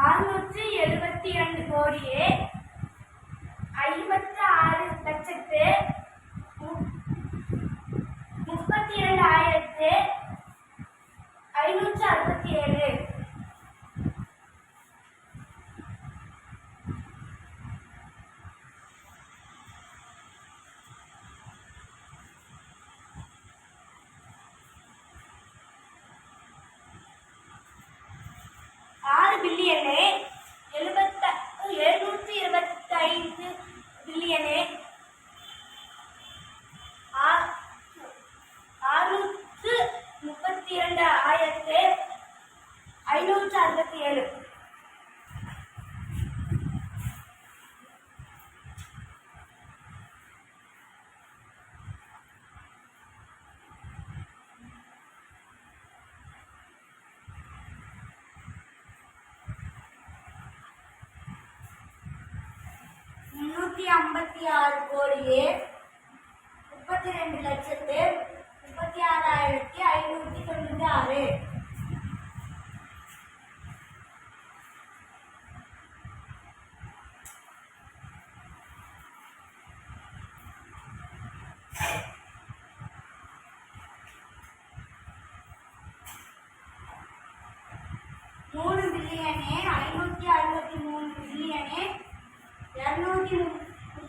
அறுநூற்றி எழுபத்தி ரெண்டு கோடியே ஐம்பத்து ஆறு லட்சத்து மு- முப்பத்தி இரண்டு ஆயிரத்து ஐநூற்று அறுபத்தி ஏழு ஆறு பில்லியனு எழுபத்த எழுநூற்றி இருபத்தைந்து பில்லியனு ஆ- ஆறுநூற்று முப்பத்தி இரண்டு ஆயிரத்து ஐநூற்று அறுபத்தி ஏழு நூற்றி ஐம்பத்தி ஆறு கோடியே முப்பத்தி ரெண்டு லட்சத்து முப்பத்தி ஆறாயிரத்தி ஐநூற்றி தொண்ணூற்றி ஆறு. மூணு பில்லியனே ஐநூற்றி அறுபத்தி மூணு பில்லியனே இரநூத்தி முப்பத்தி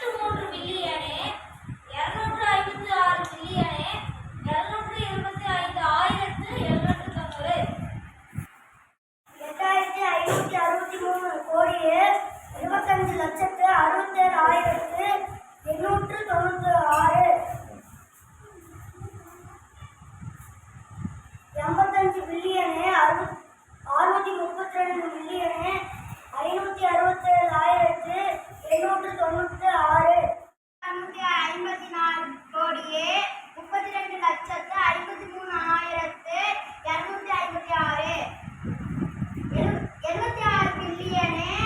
பில்லியனே மில்லியனு அறுநூற்றி முப்பத்தி ரெண்டு மில்லியனு ஐநூற்றி அறுபத்தேழு ஆயிரத்து எண்ணூற்று தொண்ணூற்றி ஆறு ஐநூற்றி ஐம்பத்தி நாலு கோடியே முப்பத்தி ரெண்டு லட்சத்து ஐம்பத்தி மூணு ஆயிரத்து இரநூத்தி ஐம்பத்தி ஆறு எழுபத்தி ஆறு பில்லியனே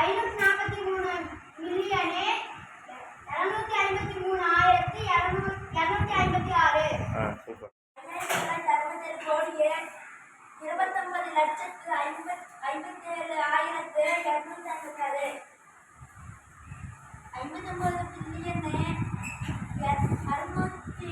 ஐநூற்றி நாற்பத்தி மூணு மில்லியனே இரநூத்தி ஐம்பத்தி மூணு ஆயிரத்து இரநூத்தி இரநூத்தி ஐம்பத்தி ஆறு ஆ சூப்பர் அறுபத்தேழு கோடியே இருபத்தொன்பது லட்சத்து ஐம்பத் ஐம்பத்தேழு ஆயிரத்து இரநூத்தி ஐம்பத்தாறு ஐம்பத்தொன்பது பில்லியனு அறுநூத்தி